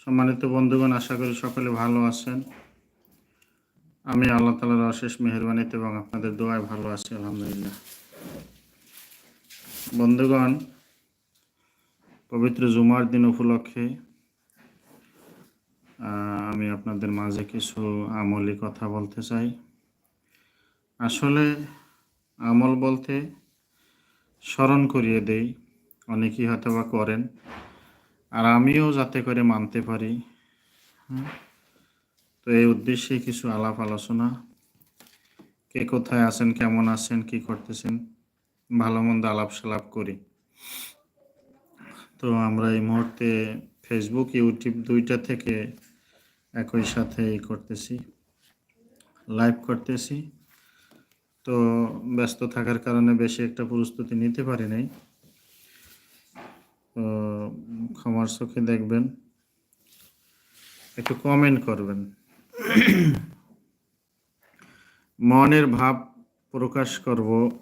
সম্মানিত বন্ধুগণ, আশা করি সকলে ভালো আছেন। আমি আল্লাহ তালার অশেষ মেহরবানিতে এবং আপনাদের দোয়ায় ভালো আছি, আলহামদুলিল্লাহ। বন্ধুগণ, পবিত্র জুমার দিন উপলক্ষে আমি আপনাদের মাঝে কিছু আমলি কথা বলতে চাই। আসলে আমল বলতে স্মরণ করিয়ে দেই, অনেকেই হয়তো বা করেন। আর আমিও যাতে করে মানতে পারি তো এই উদ্দেশ্যে কিছু আলাপ আলোচনা। কে কোথায় আছেন, কেমন আছেন, কি করতেছেন, ভালো মন্দ আলাপ সালাপ করি। তো আমরা এই মুহূর্তে ফেসবুক ইউটিউব দুইটা থেকে একই সাথে করতেছি লাইভ করতেছি। তো ব্যস্ত থাকার কারণে বেশি একটা প্রস্তুতি নিতে পারি নাই। ক্ষমার চোখে দেখবেন, একটু কমেন্ট করবেন। মনের ভাব প্রকাশ করব,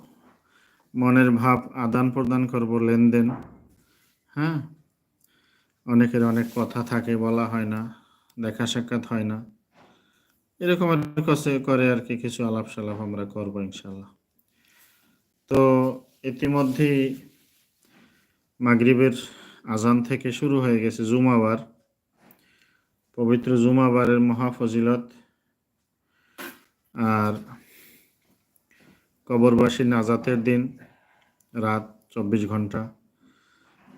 মনের ভাব আদান প্রদান করব লেনদেন। হ্যাঁ? অনেকের অনেক কথা থাকে, বলা হয় না, দেখা সাক্ষাৎ হয় না। এরকম করে আর কি, কিছু আলাপ সালাপ আমরা করব ইনশাল্লাহ। তো ইতিমধ্যেই মাগরিবের আজান থেকে শুরু হয়ে গেছে জুমাবার। পবিত্র জুমাবারের মহাফজিলত আর কবরবাসী নাজাতের দিন, রাত চব্বিশ ঘণ্টা।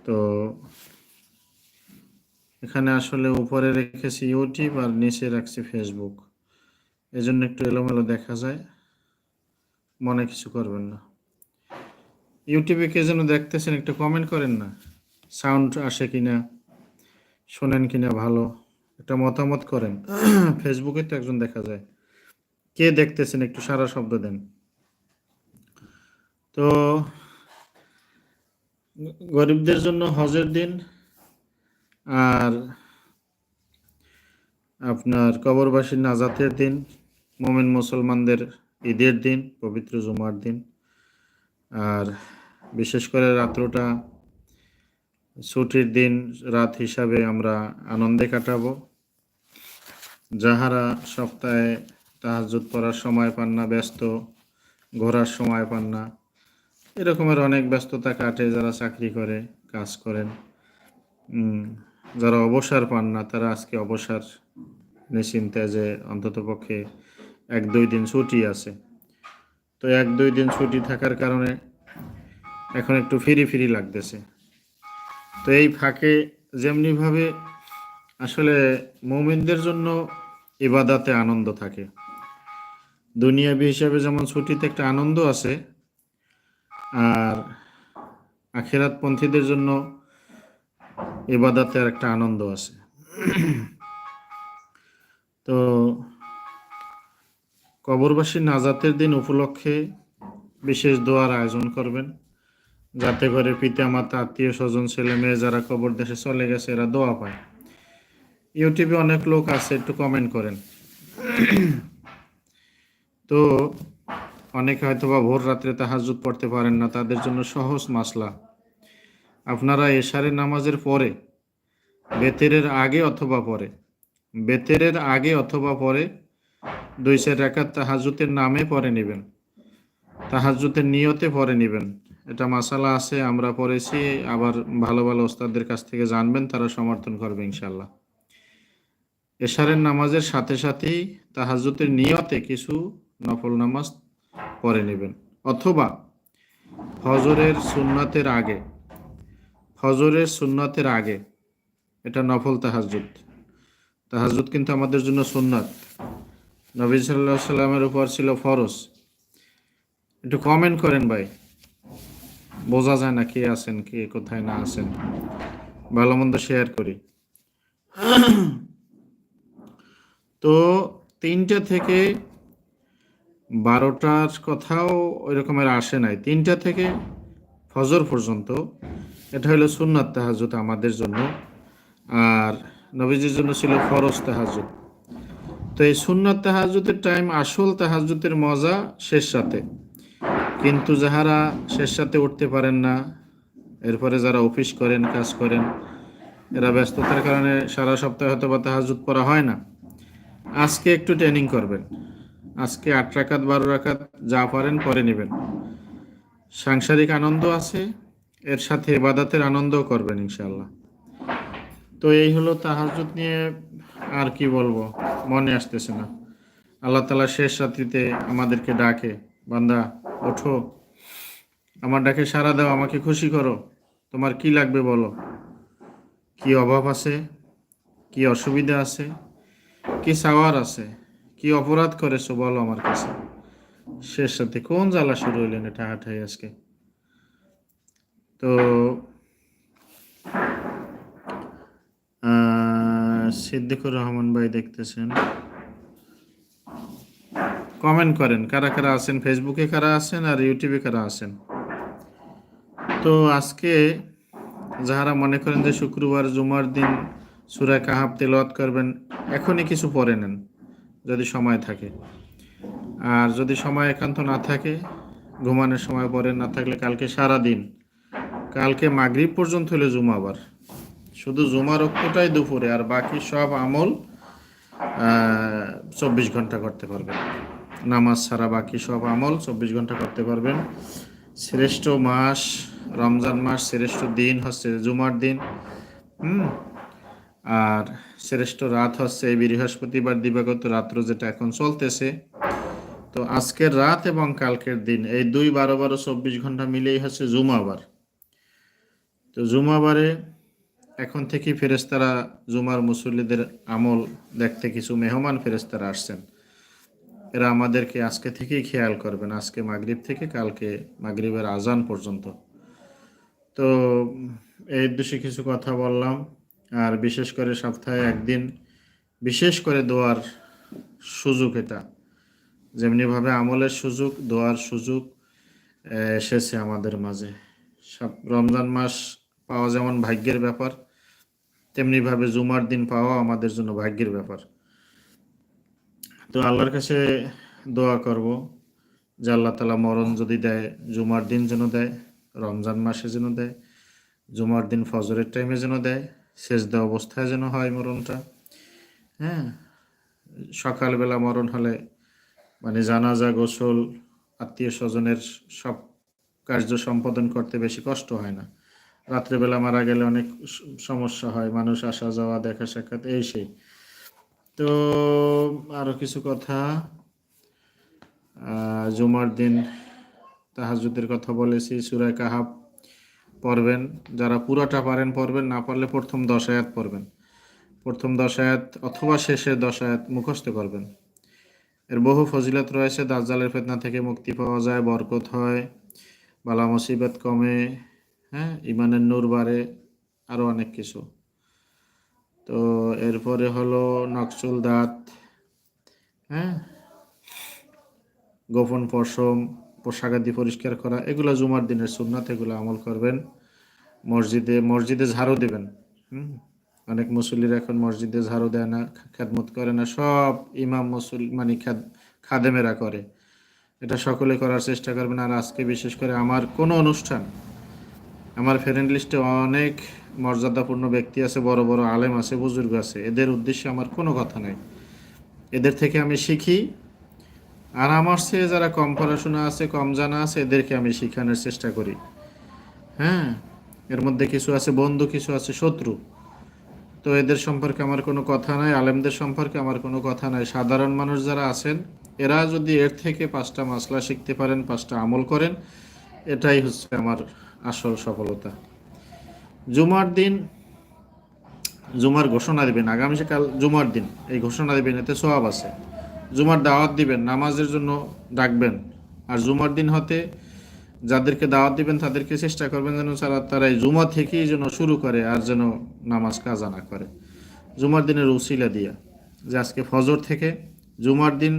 তো এখানে আসলে উপরে রেখেছি ইউটিউব আর নিচে রাখছি ফেসবুক। এজন্য একটু এলোমেলো দেখা যায়, মনে কিছু করবেন না। ইউটিউবে কে যেন দেখতেছেন, একটু কমেন্ট করেন না। সাউন্ড আসে কিনা, শোনেন কিনা ভালো, একটা মতামত করেন। ফেসবুকে তো একজন দেখা যায়। কে দেখতেছেন, একটু সারা শব্দ দেন। তো, গরিবদের জন্য হজের দিন, আর আপনার কবরবাসীর নাজাতের দিন, মোমেন মুসলমানদের ঈদের দিন, পবিত্র জুমার দিন, আর বিশেষ করে রাত্রটা ছুটির দিন, রাত হিসাবে আমরা আনন্দে কাটাবো। যাহারা সপ্তাহে তাহাজুদ পড়ার সময় পান না, ব্যস্ত, ঘোরার সময় পান না, এরকমের অনেক ব্যস্ততা কাটে যারা চাকরি করে, কাজ করেন। যারা অবসর পান না, তারা আজকে অবসর নিশ্চিন্তে যে অন্তত পক্ষে এক দুই দিন ছুটি আছে। তো এক দুই দিন ছুটি থাকার কারণে এখন একটু ফিরি ফিরি লাগতেছে। তো এই ফাঁকে যেমনিভাবে আসলে মৌমিনদের জন্য ইবাদাতে আনন্দ থাকে। দুনিয়াবি হিসাবে যেমন ছুটিতে একটা আনন্দ আছে, আর আখেরাতপন্থীদের জন্য ইবাদাতে আর একটা আনন্দ আছে। তো কবরবাসী নাজাতের দিন উপলক্ষে বিশেষ দোয়ার আয়োজন করবেন। যাতে করে পিতা, মাতা, আত্মীয় স্বজন, ছেলে মেয়ে যারা কবর দেশে চলে গেছে, এরা দোয়া পায়। ইউটিউবে অনেক লোক আছে, একটু কমেন্ট করেন। তো অনেকে হয়তো বা ভোর রাত্রে তাহাজুদ পড়তে পারেন না, তাদের জন্য সহজ মাসলা। আপনারা এশারের নামাজের পরে, বেতেরের আগে অথবা পরে, বেতেরের আগে অথবা পরে দুই চার রাকাত তাহাজুতের নামে পরে নেবেন। তাহাজুতের নিয়তে পরে নেবেন। এটা মাসালা আছে, আমরা পড়েছি, আবার ভালো ভালো ওস্তাদদের কাছ থেকে জানবেন, তারা সমর্থন করবে ইনশাল্লাহ এশারের নামাজের সাথে সাথেই তাহাজুতের নিয়তে কিছু নফল নামাজ পড়ে নেবেন। অথবা ফজরের সুন্নাতের আগে, ফজরের সুন্নাতের আগে এটা নফল তাহাজুদ তাহাজুদ কিন্তু আমাদের জন্য সুন্নাত। নবী সাল্লাহ সাল্লামের উপর ছিল ফরজ। একটু কমেন্ট করেন ভাই। বোঝা যায় না কে আছেন, কে কোথায় না আছেন। ভালো মন্দ শেয়ার করি। তো তিনটা থেকে বারোটার কথাও ওই রকমের আসে নাই। তিনটা থেকে ফজর পর্যন্ত। এটা হলো সুন্নাত তাহাজুদ আমাদের জন্য। আর নবীজির জন্য ছিল ফরজ তাহাজুদ তো এই সুন্নাত তাহাজুদের টাইম আসল তাহাজুদের মজা শেষ সাথে কিন্তু যাহারা শেষ সাথে উঠতে পারেন না, এরপরে যারা অফিস করেন, কাজ করেন, এরা ব্যস্ততার কারণে সারা সপ্তাহে হয়তো বা তাহাজুদ করা হয় না। আজকে একটু ট্রেনিং করবেন। আজকে আট রাকাত, বারো রাকাত যা পারেন পরে নেবেন। সাংসারিক আনন্দ আছে, এর সাথে এবাদাতের আনন্দও করবেন ইনশাল্লাহ তো এই হলো তাহাজুদ নিয়ে আর কি বলব, মনে আসতেছে না। আল্লাহ তালা শেষ রাত্রিতে আমাদেরকে ডাকে, বান্দা ওঠো। আমার ডাকে সাড়া দাও, আমাকে খুশি করো। তোমার কি লাগবে বলো? কি অভাব আছে? কি অসুবিধা আছে? কি সাওয়ার আছে? কি অপরাধ করেছ বলো আমার কাছে। শেষ সাথে কোন জ্বালা শুরু হইলেন এটা হাঁটাই আজকে? তো সিদ্দিকুর রহমান ভাই দেখতেছেন। কমেন্ট করেন, কারা কারা আছেন ফেসবুকে কারা আছেন আর ইউটিউবে কারা আছেন? তো আজকে যাহারা মনে করেন যে শুক্রবার, জুমার দিন সুরা কাহাব তেলাওয়াত করবেন, এখনই কিছু পরে নেন, যদি সময় থাকে। আর যদি সময় একান্ত না থাকে, ঘুমানোর সময় পরে না থাকলে কালকে সারা দিন, কালকে মাগরিব পর্যন্ত হলে জুমাবার। শুধু জুমা রক্তটাই দুপুরে, আর বাকি সব আমল চব্বিশ ঘণ্টা করতে পারবেন। নামাজ ছাড়া বাকি সব আমল চব্বিশ ঘণ্টা করতে পারবেন। শ্রেষ্ঠ মাস, রমজান মাস, শ্রেষ্ঠ দিন হচ্ছে জুমার দিন। হুম? আর শ্রেষ্ঠ রাত হচ্ছে বৃহস্পতিবার, দিবাগত রাত্র যেটা এখন চলতেছে। তো আজকের রাত এবং কালকের দিন, এই দুই বারো বারো চব্বিশ ঘণ্টা মিলেই হচ্ছে জুমাবার। তো জুমাবারে এখন থেকেই ফেরেস্তারা জুমার মুসল্লিদের আমল দেখতে কিছু মেহমান ফেরেস্তারা আসছেন। এরা আমাদেরকে আজকে থেকেই খেয়াল করবেন, আজকে মাগরিব থেকে কালকে মাগরিবের আজান পর্যন্ত। তো এই উদ্দেশ্যে কিছু কথা বললাম, আর বিশেষ করে সপ্তাহে একদিন বিশেষ করে দোয়ার সুযোগ এটা। যেমনিভাবে আমলের সুযোগ, দোয়ার সুযোগ এসেছে আমাদের মাঝে। সব রমজান মাস পাওয়া যেমন ভাগ্যের ব্যাপার, তেমনিভাবে জুমার দিন পাওয়া আমাদের জন্য ভাগ্যের ব্যাপার। তো আল্লাহর কাছে দোয়া করব যে আল্লাহ তালা মরণ যদি দেয়, জুমার দিন যেন দেয়, রমজান মাসে যেন দেয়, জুমার দিন ফজরের টাইমে যেন দেয় দেওয়া অবস্থায় যেন হয় মরণটা। হ্যাঁ সকালবেলা মরণ হলে মানে জানাজা, গোসল, আত্মীয় স্বজনের সব কার্য সম্পাদন করতে বেশি কষ্ট হয় না। রাত্রেবেলা মারা গেলে অনেক সমস্যা হয়, মানুষ আসা যাওয়া দেখা সাক্ষাৎ এই সেই। তো আরও কিছু কথা। জুমার দিন তাহাজুদের কথা বলেছি সুরায় কাহাব পড়বেন। যারা পুরাটা পারেন, পড়বেন, না পারলে প্রথম দশ আয়াত পড়বেন। প্রথম দশ আয়াত অথবা শেষের দশ আয়াত মুখস্থ করবেন। এর বহু ফজিলত রয়েছে, দাজ্জালের ফেতনা থেকে মুক্তি পাওয়া যায়, বরকত হয়, বালা মুসিবত কমে হ্যাঁ ইমানের নূর বাড়ে আরও অনেক কিছু। তো এরপরে হলো নকশুল দাঁত হ্যাঁ? গোপন পশম পোশাকাদি পরিষ্কার করা, এগুলো জুমার দিনের সুন্নাত, এগুলো আমল করবেন। মসজিদে মসজিদে ঝাড়ু দেবেন, হুম? অনেক মুসল্লিরা এখন মসজিদে ঝাড়ু দেয় না খেদমত করে না, সব ইমাম মুসল মানে খাদ খাদেমেরা করে। এটা সকলে করার চেষ্টা করবেন। আর আজকে বিশেষ করে আমার কোনো অনুষ্ঠান আমার ফ্রেন্ড লিস্টে অনেক মর্যাদাপূর্ণ ব্যক্তি আছে, বড় বড় আলেম আছে, বুজুর্গ আছে। এদের উদ্দেশ্যে আমার কোনো কথা নাই। এদের থেকে আমি শিখি। আর আমার চেয়ে যারা কম পড়াশোনা আছে, কম জানা আছে, এদেরকে আমি শেখানোর চেষ্টা করি। হ্যাঁ? এর মধ্যে কিছু আছে, বন্ধু, কিছু আছে, শত্রু। তো এদের সম্পর্কে আমার কোনো কথা নাই, আলেমদের সম্পর্কে আমার কোনো কথা নাই। সাধারণ মানুষ যারা আছেন, এরা যদি এর থেকে পাঁচটা মাসলা শিখতে পারেন, পাঁচটা আমল করেন, এটাই হচ্ছে আমার আসল সফলতা। জুমার দিন, জুমার ঘোষণা দিবেন। আগামীকাল জুমার দিন, এই ঘোষণা দিবেন, এতে সোয়াব আছে। জুমার দাওয়াত দিবেন, নামাজের জন্য ডাকবেন। আর জুমার দিন হতে যাদেরকে দাওয়াত দিবেন, তাদেরকে চেষ্টা করবেন যেন তারা তারা এই জুমা থেকেই যেন শুরু করে আর যেন নামাজ কাজা না করে। জুমার দিনের উসিলা দিয়া যে আজকে ফজর থেকে জুমার দিন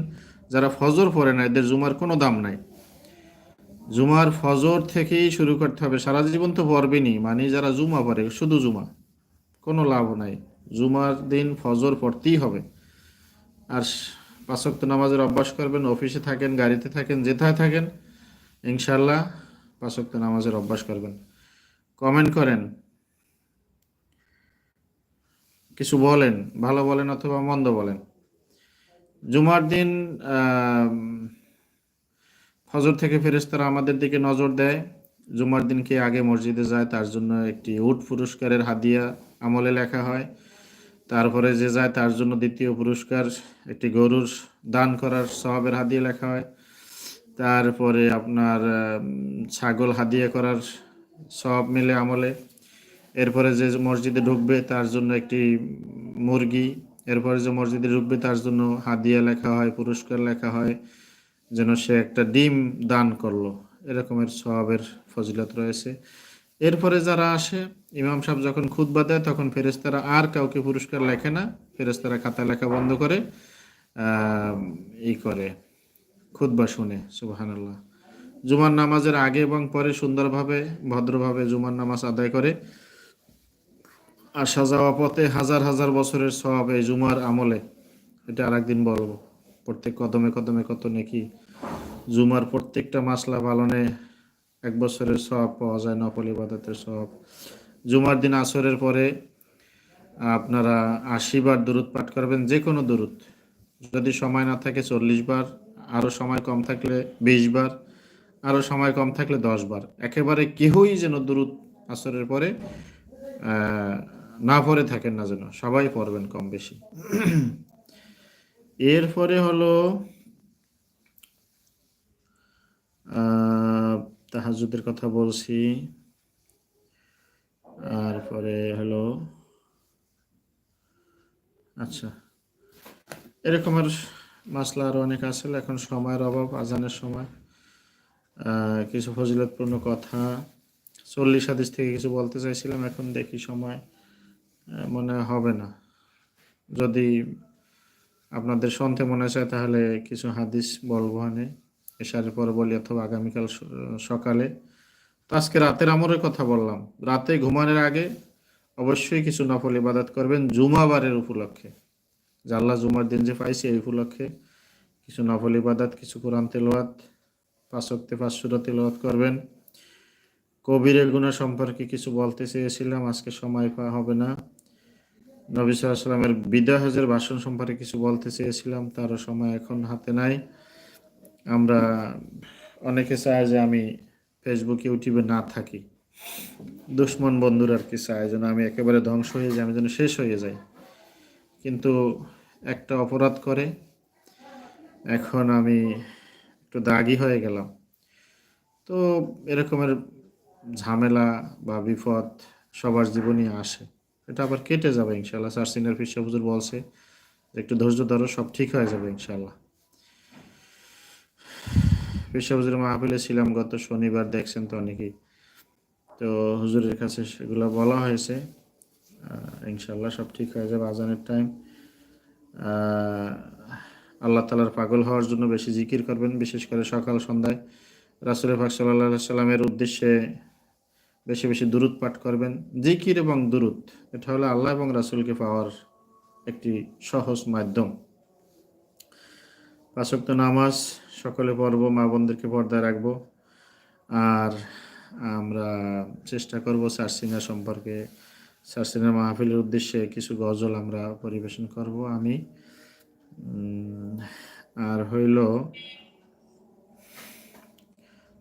যারা ফজর পড়ে না, এদের জুমার কোনো দাম নাই। জুমার ফজর থেকেই শুরু করতে হবে। সারা জীবন তো পড়বেনই মানে যারা জুমা পড়ে, শুধু জুমা, কোনো লাভ নাই। জুমার দিন ফজর পড়তেই হবে। আর পাঁচক্ত নামাজের অভ্যাস করবেন, অফিসে থাকেন, গাড়িতে থাকেন, যেথায় থাকেন ইনশাল্লাহ পাঁচক্ত নামাজের অভ্যাস করবেন। কমেন্ট করেন, কিছু বলেন, ভালো বলেন অথবা মন্দ বলেন। জুমার দিন ফজর থেকে ফেরেশতারা আমাদের দিকে নজর দেয়। জুমার দিনকে আগে মসজিদে যায়, তার জন্য একটি উট পুরস্কারের হাদিয়া আমলে লেখা হয়। তারপরে যে যায়, তার জন্য দ্বিতীয় পুরস্কার, একটি গরুর দান করার সহাবের হাদিয়া লেখা হয়। তারপরে আপনার ছাগল হাদিয়া করার সব মিলে আমলে। এরপরে যে মসজিদে ঢুকবে, তার জন্য একটি মুরগি। এরপরে যে মসজিদে ঢুকবে, তার জন্য হাদিয়া লেখা হয়, পুরস্কার লেখা হয়। যেন সে একটা ডিম দান করল। এরকমের সবের ফজিলত রয়েছে। এরপরে যারা আসে, ইমাম সাহেব যখন খুতবা দেয়, তখন ফেরেস্তারা আর কাউকে পুরস্কার লেখে না। ফেরেস্তারা খাতা লেখা বন্ধ করে ই করে, খুতবা শুনে, সুবহানাল্লাহ। জুমার নামাজের আগে এবং পরে সুন্দরভাবে, ভদ্রভাবে জুমার নামাজ আদায় করে। আসা যাওয়া পথে হাজার হাজার বছরের সব এই জুমার আমলে। এটা আরেকদিন বলব। প্রত্যেক কদমে কদমে কত নাকি? জুমার প্রত্যেকটা মাসলা পালনে এক বছরের সব পাওয়া যায়, নফল ইবাদতের সব জুমার দিন আসরের পরে আপনারা আশি বার দূরত পাঠ করবেন যে কোনো দূরত যদি সময় না থাকে চল্লিশ বার আরও সময় কম থাকলে বিশ বার আরও সময় কম থাকলে দশ বার। একেবারে কেহই যেন দূরত আসরের পরে না পড়ে থাকেন না যেন, সবাই পড়বেন কম বেশি। এরপরে হলো তাহাজুদের কথা বলছি। তারপরে হলো আচ্ছা এরকমের মাসলা আরও অনেক আছে। এখন সময়ের অভাব, আজানের সময় কিছু ফজিলতপূর্ণ কথা। চল্লিশ হাদিস থেকে কিছু বলতে চাইছিলাম, এখন দেখি সময় মনে হবে না। যদি আপনাদের শুনতে মনে চায় তাহলে কিছু হাদিস বলব হানে এশারের পরে বলি অথবা আগামীকাল সকালে। তো আজকে রাতের আমরের কথা বললাম। রাতে ঘুমানোর আগে অবশ্যই কিছু নফল ইবাদত করবেন জুমাবারের উপলক্ষে। আল্লাহ জুমার দিন যে পাইছি এই উপলক্ষে কিছু নফল ইবাদত, কিছু কোরআন তেলোয়াত পাঁচক্তে পাঁচশোটা তেলোয়াত করবেন। কবিরের গুণা সম্পর্কে কিছু বলতে চেয়েছিলাম, আজকে সময় পাওয়া হবে না। নবী সাল্লামের বিদায় হজের ভাষণ সম্পর্কে কিছু বলতে চেয়েছিলাম, তারও সময় এখন হাতে নাই। আমরা অনেকে চায় যে আমি ফেসবুক ইউটিউবে না থাকি। দুশ্মন বন্ধুর আর কি চায় যেন আমি একেবারে ধ্বংস হয়ে যাই, আমি যেন শেষ হয়ে যাই। কিন্তু একটা অপরাধ করে, এখন আমি একটু দাগি হয়ে গেলাম। তো এরকমের ঝামেলা বা বিপদ সবার জীবনই আসে। এটা আবার কেটে যাবে ইনশাল্লাহ স্যার সিনিয়র ফিসা হুজুর বলছে একটু ধৈর্য ধরো, সব ঠিক হয়ে যাবে ইনশাল্লাহ ফিসা মাহফিলে ছিলাম গত শনিবার, দেখছেন তো অনেকেই। তো হুজুরের কাছে সেগুলো বলা হয়েছে। ইনশাল্লাহ সব ঠিক হয়ে যাবে আজানের টাইম আল্লাহ তালার পাগল হওয়ার জন্য বেশি জিকির করবেন, বিশেষ করে সকাল সন্ধ্যায়। রাসুল পাক সাল্লাহ সাল্লামের উদ্দেশ্যে বেশি বেশি দুরুদ পাঠ করবেন। জিকির এবং দুরুদ, এটা হলো আল্লাহ এবং রাসুলকে পাওয়ার একটি সহজ মাধ্যম। পাঁচক্ত নামাজ, সকলে পড়ব, মা বোনদেরকে পর্দায় রাখব। আর আমরা চেষ্টা করব সার্সিনা সম্পর্কে। সার্সিনা মাহফিলের উদ্দেশ্যে কিছু গজল আমরা পরিবেশন করব আমি। আর হইল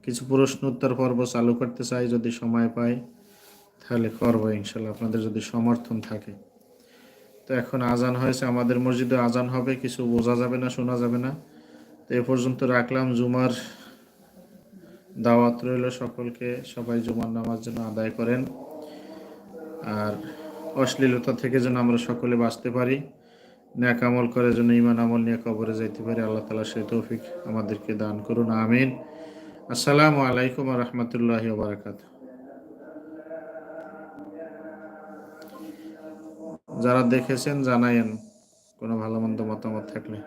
কিছু প্রশ্ন উত্তর পর্ব চালু করতে চাই, যদি সময় পাই, তাহলে করব ইনশাল্লাহ, আপনাদের যদি সমর্থন থাকে। তো এখন আজান হয়েছে, আমাদের মসজিদে আজান হবে, কিছু বোঝা যাবে না, শোনা যাবে না। তো এ পর্যন্ত রাখলাম, জুমার দাওয়াত রইল সকলকে, সবাই জুমার নামাজ যেন আদায় করেন। আর অশ্লীলতা থেকে যেন আমরা সকলে বাঁচতে পারি, ন্যাক আমল করে যেন ইমান আমল নিয়ে কবরে যাইতে পারি, আল্লাহ তালা সেই তৌফিক আমাদেরকে দান করুন, আমিন। আসসালামু আলাইকুম রহমতুল্লাহ বারাকাত যারা দেখেছেন জানায়েন কোনো ভালো মন্দ মতামত থাকলে।